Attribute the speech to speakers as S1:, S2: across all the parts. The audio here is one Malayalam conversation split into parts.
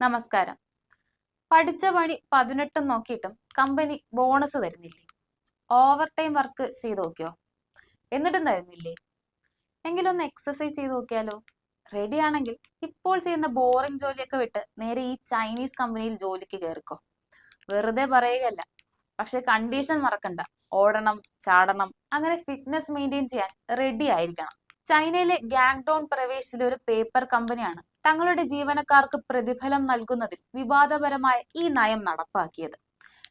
S1: നമസ്കാരം. പഠിച്ച പണി പതിനെട്ടും നോക്കിയിട്ടും കമ്പനി ബോണസ് തരുന്നില്ലേ? ഓവർ ടൈം വർക്ക് ചെയ്തു നോക്കിയോ? എന്നിട്ടും തരുന്നില്ലേ? എങ്കിലൊന്ന് എക്സസൈസ് ചെയ്ത് നോക്കിയാലോ? റെഡി ആണെങ്കിൽ ഇപ്പോൾ ചെയ്യുന്ന ബോറിംഗ് ജോലിയൊക്കെ വിട്ട് നേരെ ഈ ചൈനീസ് കമ്പനിയിൽ ജോലിക്ക് കയറിക്കോ. വെറുതെ പറയുകയല്ല. പക്ഷെ കണ്ടീഷൻ മറക്കണ്ട. ഓടണം ചാടണം അങ്ങനെ ഫിറ്റ്നസ് മെയിന്റെയിൻ ചെയ്യാൻ റെഡി ആയിരിക്കണം. ചൈനയിലെ ഗാങ്ഡോൺ പ്രവേശിച്ചിലെ ഒരു പേപ്പർ കമ്പനിയാണ് തങ്ങളുടെ ജീവനക്കാർക്ക് പ്രതിഫലം നൽകുന്നതിൽ വിവാദപരമായ ഈ നയം നടപ്പാക്കിയത്.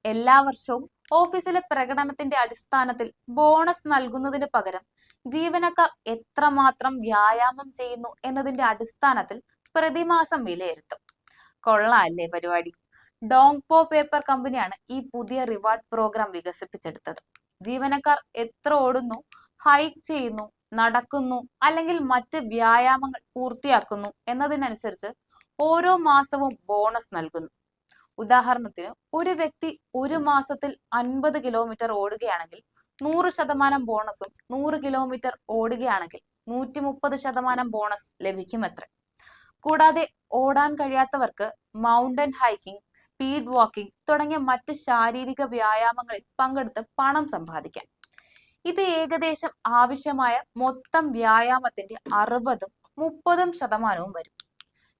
S1: എല്ലാ വർഷവും ഓഫീസിലെ പ്രകടനത്തിന്റെ അടിസ്ഥാനത്തിൽ ബോണസ് നൽകുന്നതിന് പകരം ജീവനക്കാർ എത്രമാത്രം വ്യായാമം ചെയ്യുന്നു എന്നതിന്റെ അടിസ്ഥാനത്തിൽ പ്രതിമാസം വിലയിരുത്തും. കൊള്ളാല്ലേ പരിപാടി. ഡോങ്പോ പേപ്പർ കമ്പനിയാണ് ഈ പുതിയ റിവാർഡ് പ്രോഗ്രാം വികസിപ്പിച്ചെടുത്തത്. ജീവനക്കാർ എത്ര ഓടുന്നു ഹൈക്ക് ചെയ്യുന്നു നടക്കുന്നു അല്ലെങ്കിൽ മറ്റ് വ്യായാമങ്ങൾ പൂർത്തിയാക്കുന്നു എന്നതിനനുസരിച്ച് ഓരോ മാസവും ബോണസ് നൽകുന്നു. ഉദാഹരണത്തിന് ഒരു വ്യക്തി ഒരു മാസത്തിൽ അൻപത് കിലോമീറ്റർ ഓടുകയാണെങ്കിൽ നൂറ് ശതമാനം ബോണസും നൂറ് കിലോമീറ്റർ ഓടുകയാണെങ്കിൽ നൂറ്റി മുപ്പത് ശതമാനം ബോണസ് ലഭിക്കുമത്രേ. കൂടാതെ ഓടാൻ കഴിയാത്തവർക്ക് മൗണ്ടൻ ഹൈക്കിംഗ് സ്പീഡ് വാക്കിംഗ് തുടങ്ങിയ മറ്റ് ശാരീരിക വ്യായാമങ്ങളിൽ പങ്കെടുത്ത് പണം സമ്പാദിക്കാം. ഇത് ഏകദേശം ആവശ്യമായ മൊത്തം വ്യായാമത്തിന്റെ അറുപതും മുപ്പതും ശതമാനവും വരും.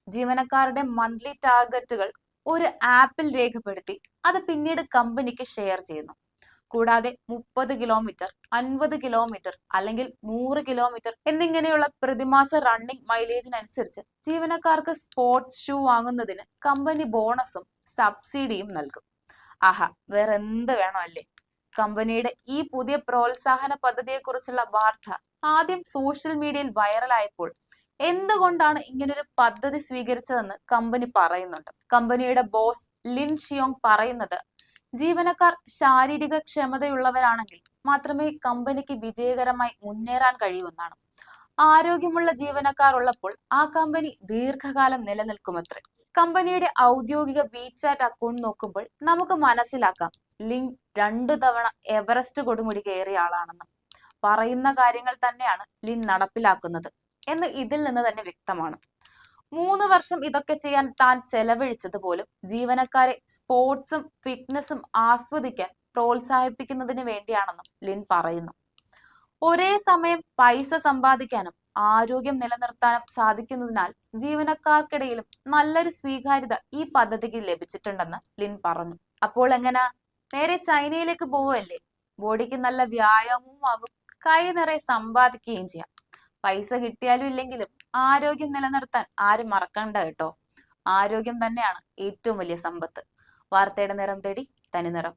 S1: ജീവനക്കാരുടെ മന്ത്ലി ടാർഗറ്റുകൾ ഒരു ആപ്പിൽ രേഖപ്പെടുത്തി അത് പിന്നീട് കമ്പനിക്ക് ഷെയർ ചെയ്യുന്നു. കൂടാതെ മുപ്പത് കിലോമീറ്റർ അൻപത് കിലോമീറ്റർ അല്ലെങ്കിൽ നൂറ് കിലോമീറ്റർ എന്നിങ്ങനെയുള്ള പ്രതിമാസ റണ്ണിംഗ് മൈലേജിനനുസരിച്ച് ജീവനക്കാർക്ക് സ്പോർട്സ് ഷൂ വാങ്ങുന്നതിന് കമ്പനി ബോണസും സബ്സിഡിയും നൽകും. ആഹാ വേറെ എന്ത് അല്ലേ? കമ്പനിയുടെ ഈ പുതിയ പ്രോത്സാഹന പദ്ധതിയെക്കുറിച്ചുള്ള വാർത്ത ആദ്യം സോഷ്യൽ മീഡിയയിൽ വൈറലായപ്പോൾ എന്തുകൊണ്ടാണ് ഇങ്ങനൊരു പദ്ധതി സ്വീകരിച്ചതെന്ന് കമ്പനി പറയുന്നുണ്ട്. കമ്പനിയുടെ ബോസ് ലിൻ ഷിയോങ് പറയുന്നത് ജീവനക്കാർ ശാരീരിക ക്ഷമതയുള്ളവരാണെങ്കിൽ മാത്രമേ കമ്പനിക്ക് വിജയകരമായി മുന്നേറാൻ കഴിയുമെന്നാണ് ആരോഗ്യമുള്ള ജീവനക്കാർ ഉള്ളപ്പോൾ ആ കമ്പനി ദീർഘകാലം നിലനിൽക്കുമത്രേ. കമ്പനിയുടെ ഔദ്യോഗിക വീചാറ്റ് അക്കൗണ്ട് നോക്കുമ്പോൾ നമുക്ക് മനസ്സിലാക്കാം ലിങ് രണ്ടു തവണ എവറസ്റ്റ് കൊടുമുടി കയറിയ ആളാണെന്ന് പറയുന്ന കാര്യങ്ങൾ തന്നെയാണ് ലിൻ നടപ്പിലാക്കുന്നത് എന്ന് ഇതിൽ നിന്ന് തന്നെ വ്യക്തമാണ്. മൂന്ന് വർഷം ഇതൊക്കെ ചെയ്യാൻ താൻ ചെലവഴിച്ചത് പോലും ജീവനക്കാരെ സ്പോർട്സും ഫിറ്റ്നസും ആസ്വദിക്കാൻ പ്രോത്സാഹിപ്പിക്കുന്നതിന് വേണ്ടിയാണെന്നും ലിൻ പറയുന്നു. ഒരേ സമയം പൈസ സമ്പാദിക്കാനും ആരോഗ്യം നിലനിർത്താനും സാധിക്കുന്നതിനാൽ ജീവനക്കാർക്കിടയിലും നല്ലൊരു സ്വീകാര്യത ഈ പദ്ധതിക്ക് ലഭിച്ചിട്ടുണ്ടെന്ന് ലിൻ പറഞ്ഞു. അപ്പോൾ എങ്ങനെ? നേരെ ചൈനയിലേക്ക് പോവുകയല്ലേ? ബോഡിക്ക് നല്ല വ്യായാമവും ആകും. കൈ നിറയെ സമ്പാദിക്കുകയും ചെയ്യാം. പൈസ കിട്ടിയാലും ഇല്ലെങ്കിലും ആരോഗ്യം നിലനിർത്താൻ ആരും മറക്കണ്ട കേട്ടോ. ആരോഗ്യം തന്നെയാണ് ഏറ്റവും വലിയ സമ്പത്ത്. വാർത്തയുടെ നിറം തേടി തനി നിറം.